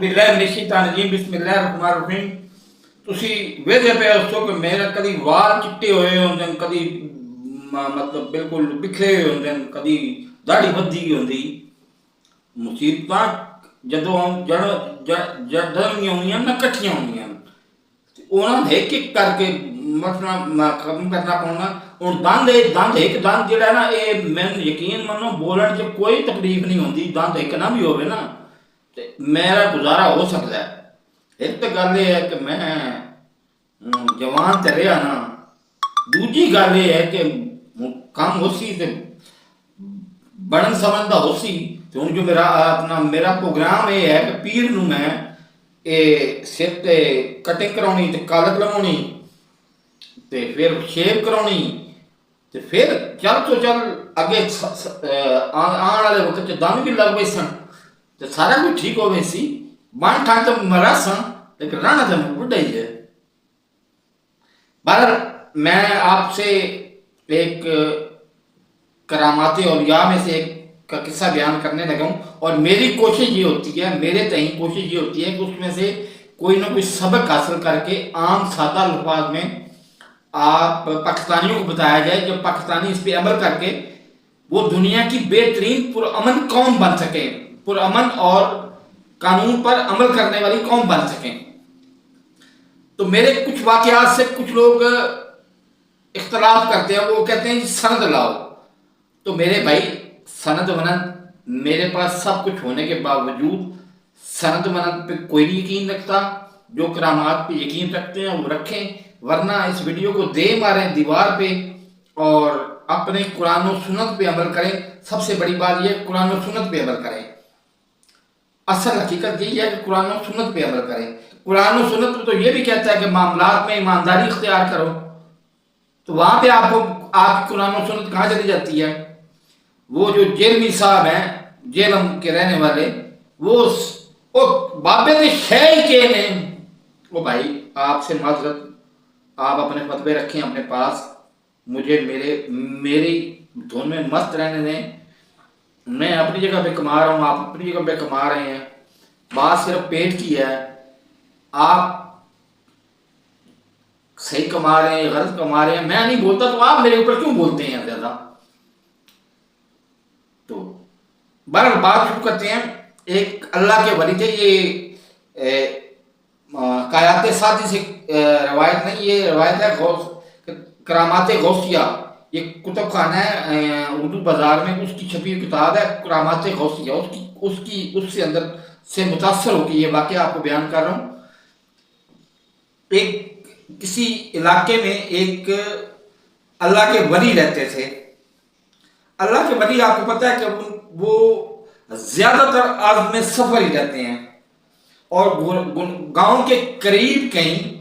ਬਿੱਲਾ ਨਿਸ਼ਿਤਾਨ ਜੀ ਤੁਸੀਂ ਵੇਖਦੇ ਪਏ ਹੋ ਕਿ ਮੇਰੇ ਕਦੀ ਵਾਲ ਚਿੱਟੇ ਹੋਏ ਹੁੰਦੇ ਨੇ, ਕਦੀ ਮਤਲਬ ਬਿਲਕੁਲ ਬਿਖਰੇ ਹੋਏ ਹੁੰਦੇ ਨੇ, ਕਦੀ ਦਾੜੀ ਵੱਧੀ ਹੁੰਦੀ। ਮੁਸੀਬਤਾਂ ਜਦੋਂ ਜੜ ਜਦੋਂ ਨਹੀਂ ਆਉਂਦੀਆਂ ਨਾ, ਇਕੱਠੀਆਂ ਹੁੰਦੀਆਂ ਉਹਨਾਂ ਦੇ ਇੱਕ ਇੱਕ ਕਰਕੇ ਮਸਲਾ ਖਤਮ ਕਰਨਾ ਪਾਉਣਾ ਹੁਣ ਦੰਦ ਇਹ, ਦੰਦ ਇੱਕ ਦੰਦ ਜਿਹੜਾ ਨਾ, ਇਹ ਮੈਨੂੰ ਯਕੀਨ ਮੰਨੋ, ਬੋਲਣ 'ਚ ਕੋਈ ਤਕਲੀਫ ਨਹੀਂ ਹੁੰਦੀ, ਦੰਦ ਇੱਕ ਨਾ ਵੀ ਹੋਵੇ ਨਾ। ਤੇ ਮੇਰਾ ਗੁਜ਼ਾਰਾ ਹੋ ਸਕਦਾ ਹੈ। ਇੱਕ ਤਾਂ ਗੱਲ ਇਹ ਹੈ ਕਿ ਮੈਂ ਜਵਾਨ ਤੇ ਰਿਹਾ ਨਾ, ਦੂਜੀ ਗੱਲ ਇਹ ਹੈ ਕਿ ਕੰਮ ਹੋਸੀ ਤੇ ਬਣਨ ਸਮਝ ਹੋਸੀ, ਤੇ ਹੁਣ ਜੋ ਮੇਰਾ ਆਪਣਾ, ਮੇਰਾ ਪ੍ਰੋਗਰਾਮ ਇਹ ਹੈ ਕਿ ਪੀਰ ਨੂੰ ਮੈਂ ਇਹ ਸਿਰ ਤੇ ਕਟਿੰਗ ਕਰਾਉਣੀ ਤੇ ਕਾਲਕ ਲਵਾਉਣੀ, ਤੇ ਫਿਰ ਸ਼ੇਪ ਕਰਾਉਣੀ, ਤੇ ਫਿਰ ਚੱਲ ਤੋਂ ਚੱਲ ਅੱਗੇ ਆਉਣ ਆਉਣ ਵਾਲੇ ਵਕਤ ਚ ਦਮ ਵੀ ਲੱਗ ਪਏ ਸਨ। تے سارا کچھ ٹھیک ہوے سی مان ٹھان تے مرا سن لیکن رہنا تے بڑھائی ہے بہر میں آپ سے ایک کراماتے اور یا میں سے ایک قصہ بیان کرنے لگا ہوں اور میری کوشش یہ ہوتی ہے میرے تئیں کوشش یہ ہوتی ہے کہ اس میں سے کوئی نہ کوئی سبق حاصل کر کے عام سادہ لفاظ میں آپ پاکستانیوں کو بتایا جائے جب پاکستانی اس پہ عمل کر کے وہ دنیا کی بہترین پرامن قوم بن سکے پرامن اور قانون پر عمل کرنے والی قوم بن سکیں۔ تو میرے کچھ واقعات سے کچھ لوگ اختلاف کرتے ہیں، وہ کہتے ہیں جی سند لاؤ۔ تو میرے بھائی، سند منند میرے پاس سب کچھ ہونے کے باوجود سند منت پہ کوئی نہیں یقین رکھتا، جو کرامات پہ یقین رکھتے ہیں، وہ رکھیں۔ ورنہ اس ویڈیو کو دے ماریں دیوار پہ اور اپنے قرآن و سنت پہ عمل کریں۔ سب سے بڑی بات یہ، قرآن و سنت پہ عمل کریں۔ اصل حقیقت یہی ہے کہ قرآن و سنت پہ عمل کریں۔ قرآن و سنت تو یہ بھی کہتا ہے کہ معاملات میں ایمانداری اختیار کرو۔ تو وہاں پہ آپ کو، آپ کی قرآن و سنت کہاں چلی جاتی ہے؟ وہ جو جیلمی صاحب ہیں، جیلم کے رہنے والے، وہ بابے شہر کے نے وہ بھائی، آپ سے معذرت۔ آپ اپنے فتوے رکھیں اپنے پاس۔ مجھے میرے، میری دھن میں مست رہنے دیں۔ میں اپنی جگہ پہ کما رہا ہوں، آپ اپنی جگہ پہ کما رہے ہیں۔ بات صرف پیٹ کی ہے۔ آپ صحیح کما رہے ہیں، غلط کما رہے ہیں۔ میں نہیں بولتا تو آپ میرے اوپر کیوں بولتے ہیں زیادہ؟ تو بہرحال بات شروع کرتے ہیں۔ ایک اللہ کے ولی تھے، یہ کایات ساتھی سے روایت نہیں، یہ روایت ہے، غوث، کرامات غوثیہ۔ یہ کتب خانہ ہے اردو بازار میں اس کی چھپی ہوئی کتاب ہے کرامات غوثیہ اس کی اس کی، اس سے اندر سے متاثر ہو کے یہ واقعہ آپ کو بیان کر رہا ہوں۔ ایک کسی علاقے میں ایک اللہ کے ولی رہتے تھے۔ اللہ کے ولی آپ کو پتہ ہے کہ وہ زیادہ تر عزم سفر ہی رہتے ہیں۔ اور گاؤں کے قریب کہیں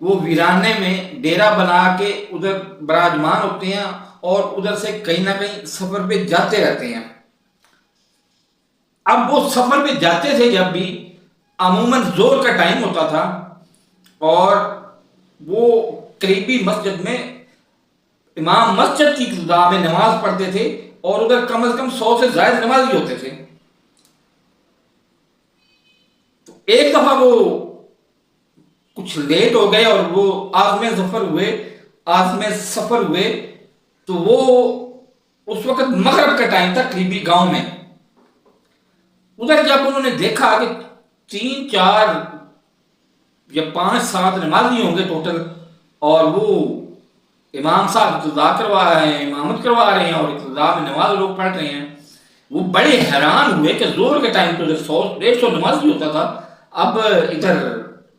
وہ ویرانے میں ڈیرہ بنا کے ادھر براجمان ہوتے ہیں اور ادھر سے کہیں نہ کہیں سفر پہ جاتے رہتے ہیں۔ اب وہ سفر پہ جاتے تھے جب بھی عموماً زور کا ٹائم ہوتا تھا اور وہ قریبی مسجد میں امام مسجد کی خدا میں نماز پڑھتے تھے اور ادھر کم از کم سو سے زائد نماز ہی ہوتے تھے۔ ایک دفعہ وہ کچھ لیٹ ہو گئے اور وہ آزم ظفر ہوئے آزم سفر ہوئے، تو وہ اس وقت مغرب کا ٹائم تھا، قریبی گاؤں میں۔ ادھر جب انہوں نے دیکھا کہ تین، چار یا پانچ، سات نمازی ہوں گے ٹوٹل اور وہ امام صاحب ابتدا کروا رہے ہیں، امامت کروا رہے ہیں، اور ابتدا میں نماز لوگ پڑھ رہے ہیں۔ وہ بڑے حیران ہوئے کہ زور کے ٹائم تو سو ڈیڑھ سو نماز بھی ہوتا تھا، اب ادھر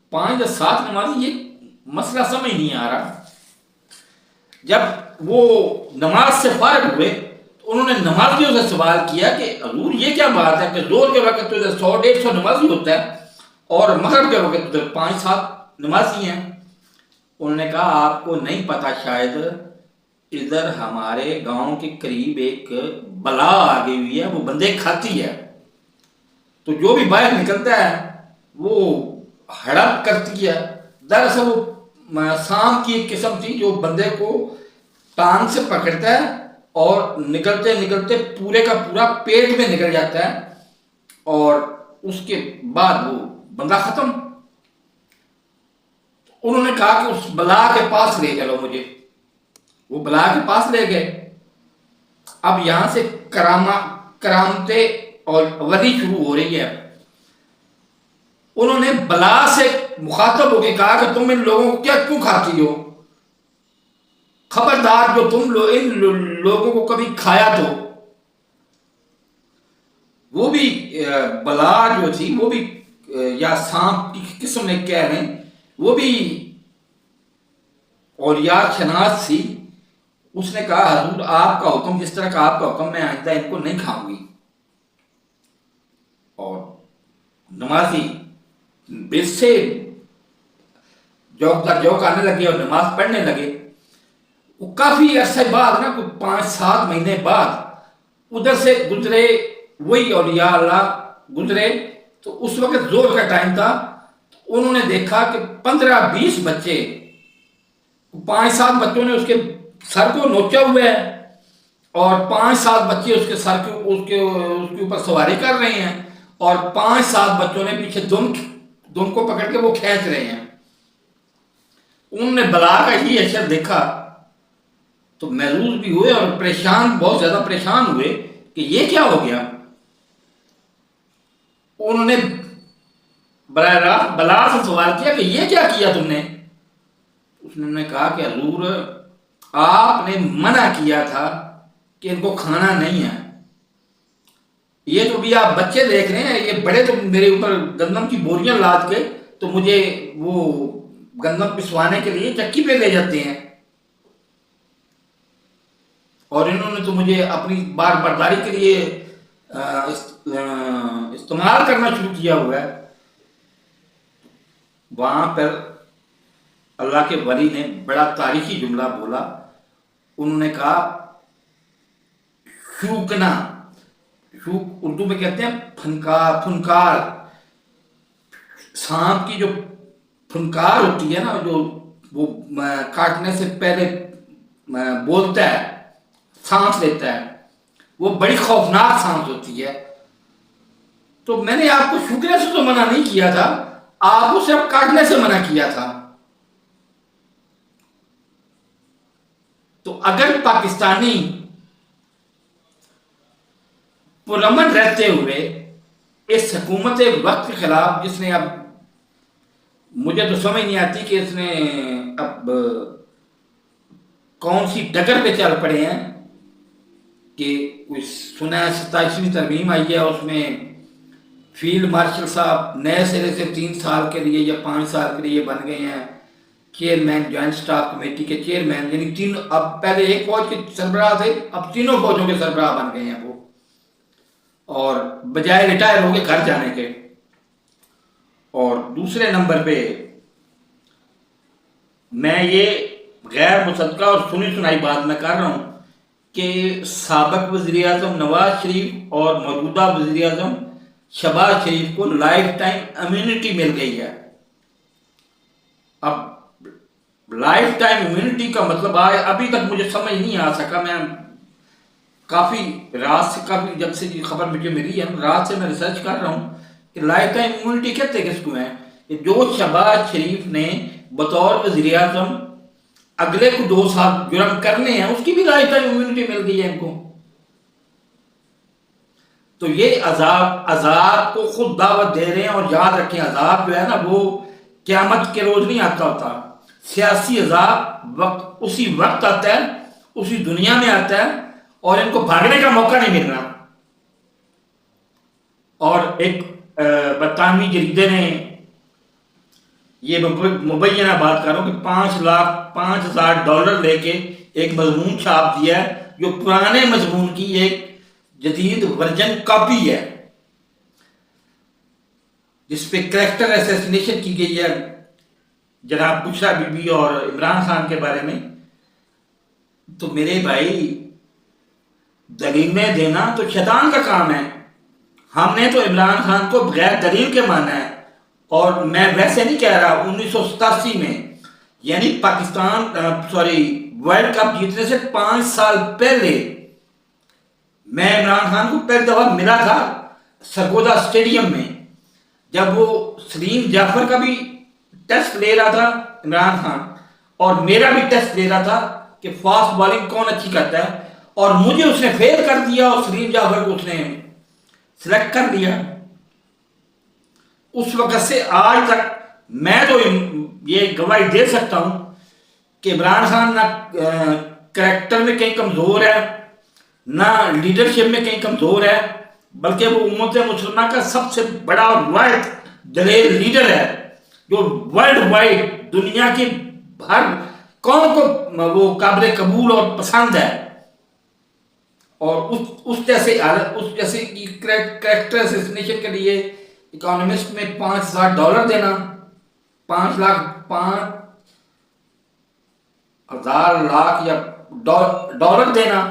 پانچ یا سات نمازی یہ مسئلہ سمجھ نہیں آ رہا۔ جب وہ نماز سے فارغ ہوئے تو انہوں نے نمازیوں سے سوال کیا کہ حضور یہ کیا بات ہے کہ زور کے وقت تو سو ڈیڑھ سو نمازی ہوتا ہے اور مغرب کے وقت تو پانچ، سات نمازی ہیں۔ انہوں نے کہا، آپ کو نہیں پتا شاید ادھر ہمارے گاؤں کے قریب ایک بلا آ گئی ہوئی ہے، وہ بندے کھاتی ہے۔ تو جو بھی باہر نکلتا ہے، وہ ہڑپ کرتی ہے۔ دراصل وہ کی ایک قسم تھی جو بندے کو ٹانگ سے پکڑتا ہے اور نکلتے نکلتے پورے کا پورا پیٹ میں نکل جاتا ہے اور اس کے بعد وہ بندہ ختم۔ انہوں نے کہا کہ اس بلا کے پاس لے چلو مجھے۔ وہ بلا کے پاس لے گئے۔ اب یہاں سے کرامہ کرامتے اور ولی شروع ہو رہی ہے۔ انہوں نے بلا سے مخاطب ہو کے کہا کہ تم ان لوگوں کو کیا کیوں کھاتی ہو؟ خبردار جو تم لو ان لوگوں کو کبھی کھایا تو۔ وہ بھی بلا جو تھی، وہ بھی یا سانپ کی قسم میں کہہ رہے ہیں۔ وہ بھی اور یا شناس تھی۔ اس نے کہا، حضور، آپ کا حکم، جس طرح کا آپ کا حکم، میں آئندہ ان کو نہیں کھاؤں گی۔ اور نمازی بس سے جوک در جوک آنے لگے اور نماز پڑھنے لگے، وہ کافی عرصے بعد نا، کوئی پانچ سات مہینے بعد ادھر سے گزرے، وہی اولیاء اللہ گزرے۔ تو اس وقت زور کا ٹائم تھا، تو انہوں نے دیکھا کہ پندرہ بیس بچے، پانچ سات بچوں نے اس کے سر کو نوچا ہوا ہے اور پانچ سات بچے اس کے سر کے اس کے اس کے اوپر سواری کر رہے ہیں اور پانچ سات بچوں نے پیچھے دم دم کو پکڑ کے وہ کھینچ رہے ہیں۔ انہوں نے بلا کا ہی اشر دیکھا۔ تو محروز بھی ہوئے اور پریشان، بہت زیادہ پریشان ہوئے کہ یہ کیا ہو گیا۔ انہوں نے براہ راست بلا سے سوال کیا کہ یہ کیا کیا تم نے؟ اس نے کہا کہ حضور، آپ نے منع کیا تھا کہ ان کو کھانا نہیں ہے۔ یہ تو بھی آپ بچے دیکھ رہے ہیں، یہ بڑے تو میرے اوپر گندم کی بوریاں لاد کے تو مجھے وہ گندم پسوانے کے لیے چکی پہ لے جاتے ہیں۔ اور انہوں نے تو مجھے اپنی بار برداری کے لیے استعمال کرنا شروع کیا ہوا ہے۔ وہاں پر اللہ کے ولی نے بڑا تاریخی جملہ بولا۔ انہوں نے کہا، شوکنا اردو میں کہتے ہیں پھنکار پھنکار۔ سانپ کی جو پھنکار ہوتی ہے نا، جو وہ کاٹنے سے پہلے بولتا ہے سانس لیتا ہے، وہ بڑی خوفناک سانس ہوتی ہے۔ تو میں نے آپ کو شکریہ سے تو منع نہیں کیا تھا، آپ اسے اب کاٹنے سے منع کیا تھا۔ تو اگر پاکستانی پرامن رہتے ہوئے اس حکومت وقت کے خلاف جس نے اب مجھے تو سمجھ نہیں آتی کہ اس نے اب کون سی ڈگر پہ چل پڑے ہیں کہ کوئی سنا ستائیسویں ترمیم آئی ہے اس میں فیلڈ مارشل صاحب نئے سرے سے تین سال کے لیے یا پانچ سال کے لیے بن گئے ہیں، چیئرمین جوائنٹ سٹاف کمیٹی کے چیئرمین یعنی تین، اب پہلے ایک فوج کے سربراہ تھے، اب تینوں فوجوں کے سربراہ بن گئے ہیں وہ۔ اور بجائے ریٹائر ہو کے گھر جانے کے۔ اور دوسرے نمبر پہ میں یہ غیر مصدقہ اور سنی سنائی بات میں کر رہا ہوں کہ سابق وزیر اعظم نواز شریف اور موجودہ وزیر اعظم شباز شریف کو لائف ٹائم امیونٹی مل گئی ہے۔ اب لائف ٹائم امیونٹی کا مطلب آئے ابھی تک مجھے سمجھ نہیں آ سکا، میں کافی رات سے کافی جب سے یہ خبر مجھے ملی یعنی ہے رات سے میں ریسرچ کر رہا ہوں کہ لائف ٹائم امیونٹی کہتے کس کو ہیں کہ جو شباز شریف نے بطور وزیر اعظم اگلے کو دو سال جرم کرنے ہیں، اس کی بھی لائف ٹائم امیونٹی مل گئی ہے ان کو۔ تو یہ عذاب عذاب کو خود دعوت دے رہے ہیں اور یاد رکھیں، عذاب جو ہے نا وہ قیامت کے روز نہیں آتا ہوتا۔ سیاسی عذاب وقت اسی وقت آتا ہے، اسی دنیا میں آتا ہے۔ اور ان کو بھاگنے کا موقع نہیں مل رہا۔ اور ایک برطانوی جریدے نے یہ مبینہ بات کروں کہ پانچ لاکھ، پانچ ہزار ڈالر لے کے ایک مضمون چھاپ دیا ہے، جو پرانے مضمون کی ایک جدید ورجن کاپی ہے۔ جس پہ کریکٹر ایسیسنیشن کی گئی ہے۔ جناب بشرا بی بی اور عمران خان کے بارے میں۔ تو میرے بھائی دلیلیں دینا تو شیطان کا کام ہے۔ ہم نے تو عمران خان کو بغیر دلیل کے مانا ہے۔ اور میں ویسے نہیں کہہ رہا انیس سو ستاسی میں۔ یعنی پاکستان سوری، ورلڈ کپ جیتنے سے پانچ سال پہلے میں عمران خان کو پہلی دفعہ ملا تھا سرگودا اسٹیڈیم میں۔ جب وہ سلیم جعفر کا بھی ٹیسٹ لے رہا تھا عمران خان، اور میرا بھی ٹیسٹ لے رہا تھا کہ فاسٹ بالنگ کون اچھی کرتا ہے۔ اور مجھے اس نے فیل کر دیا اور سلیم جعفر کو اس نے سلیکٹ کر دیا۔ اس وقت سے آج تک میں تو یہ گواہی دے سکتا ہوں کہ عمران خان نہ کریکٹر میں کہیں کمزور ہے، نہ لیڈرشپ میں کہیں کمزور ہے، بلکہ وہ امت مسلمہ کا سب سے بڑا اور واحد دلیر لیڈر ہے، جو ورلڈ وائڈ دنیا کی ہر قوم کو وہ قابل قبول اور پسند ہے۔ اور اس اس جیسے اس جیسے کریکٹر اسیسنیشن کے لیے اکانومسٹ میں پانچ ہزار ڈالر دینا، پانچ لاکھ پانچ ہزار لاکھ یا ڈالر دینا۔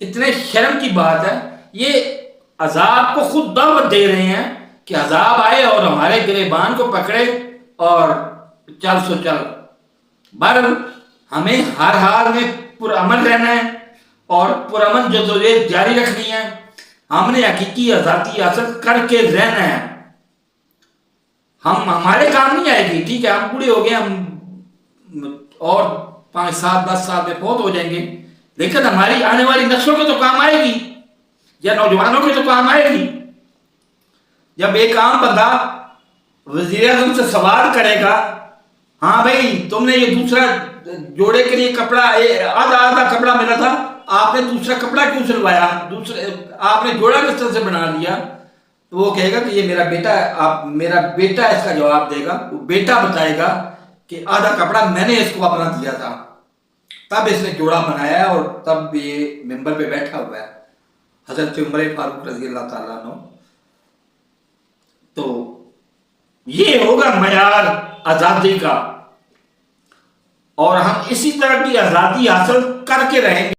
اتنے شرم کی بات ہے۔ یہ عذاب کو خود دعوت دے رہے ہیں کہ عذاب آئے اور ہمارے گریبان کو پکڑے اور چل سو چل۔ بر ہمیں ہر حال میں پرامن رہنا ہے۔ اور پرامن جدوجہد جاری رکھنی ہے، ہم نے حقیقی آزادی حاصل کر کے رہنا ہے۔ ہم، ہمارے کام نہیں آئے گی، ٹھیک ہے، ہم پورے ہو گئے، ہم اور پانچ سات، دس سال میں بہت ہو جائیں گے۔ لیکن ہماری آنے والی نسلوں کے تو کام آئے گی، یا نوجوانوں کے تو کام آئے گی۔ جب ایک عام بندہ وزیر اعظم سے سوال کرے گا ہاں بھائی، تم نے یہ دوسرا جوڑے کے لیے کپڑا آدھا آدھا کپڑا ملا تھا آپ نے دوسرا کپڑا کیوں سلوایا؟ دوسرے آپ نے جوڑا کس طرح سے بنا لیا؟ تو وہ کہے گا کہ یہ میرا بیٹا ہے، آپ میرا بیٹا اس کا جواب دے گا۔ وہ بیٹا بتائے گا کہ آدھا کپڑا میں نے اس کو اپنا دیا تھا۔ تب اس نے جوڑا بنایا اور تب یہ ممبر پہ بیٹھا ہوا ہے۔ حضرت عمر فاروق رضی اللہ تعالیٰ عنہ۔ تو یہ ہوگا معیار آزادی کا۔ اور ہم اسی طرح کی آزادی حاصل کر کے رہیں گے۔